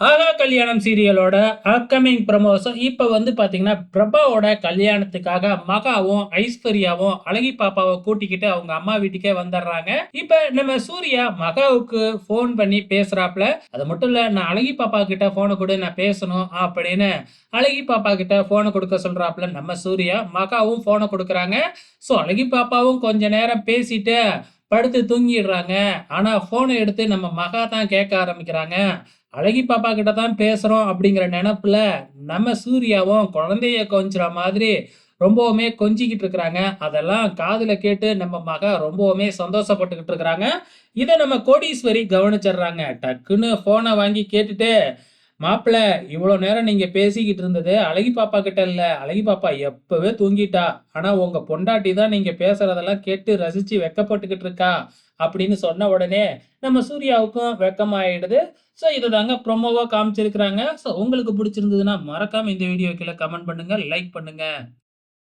ஆகா கல்யாணம் சீரியலோட அப்கமிங் ப்ரமோஸும் இப்போ வந்து பார்த்தீங்கன்னா பிரபாவோட கல்யாணத்துக்காக மகாவும் ஐஸ்வர்யாவும் அழகி பாப்பாவை கூட்டிக்கிட்டு அவங்க அம்மா வீட்டுக்கே வந்துடுறாங்க இப்போ நம்ம சூர்யா மகாவுக்கு ஃபோன் பண்ணி பேசுறாப்ல அது மட்டும் இல்லை நான் அழகி பாப்பா கிட்ட ஃபோனை கொடு நான் பேசணும் அப்படின்னு அழகி பாப்பா கிட்ட ஃபோனை கொடுக்க சொல்றாப்ல நம்ம சூர்யா மகாவும் ஃபோனை கொடுக்குறாங்க. ஸோ அழகி பாப்பாவும் கொஞ்ச நேரம் பேசிட்டு படுத்து தூங்கிடுறாங்க. ஆனா போனை எடுத்து நம்ம மகா தான் கேட்க ஆரம்பிக்கிறாங்க. அழகி பாப்பா கிட்ட தான் பேசுறோம் அப்படிங்கிற நினப்பில் நம்ம சூர்யாவும் குழந்தைய கொஞ்சுற மாதிரி ரொம்பவுமே கொஞ்சிக்கிட்டு இருக்கிறாங்க. அதெல்லாம் காதுல கேட்டு நம்ம மக ரொம்பவுமே சந்தோஷப்பட்டுக்கிட்டு இருக்கிறாங்க. இதை நம்ம கோடீஸ்வரி கவனிச்சிடுறாங்க. டக்குன்னு போனை வாங்கி கேட்டுட்டு மாப்பிள்ள இவ்வளோ நேரம் நீங்கள் பேசிக்கிட்டு இருந்தது அழகி பாப்பா கிட்ட இல்லை. அழகி பாப்பா எப்பவே தூங்கிட்டா. ஆனால் உங்கள் பொண்டாட்டி தான் நீங்கள் பேசுகிறதெல்லாம் கேட்டு ரசித்து வெக்கப்பட்டுக்கிட்டு இருக்கா? அப்படின்னு சொன்ன உடனே நம்ம சூர்யாவுக்கும் வெக்கமாயிடுது. ஸோ இதை தாங்க ப்ரொமோவாக காமிச்சிருக்கிறாங்க. ஸோ உங்களுக்கு பிடிச்சிருந்ததுன்னா மறக்காமல் இந்த வீடியோ கீழே கமெண்ட் பண்ணுங்கள் லைக் பண்ணுங்கள்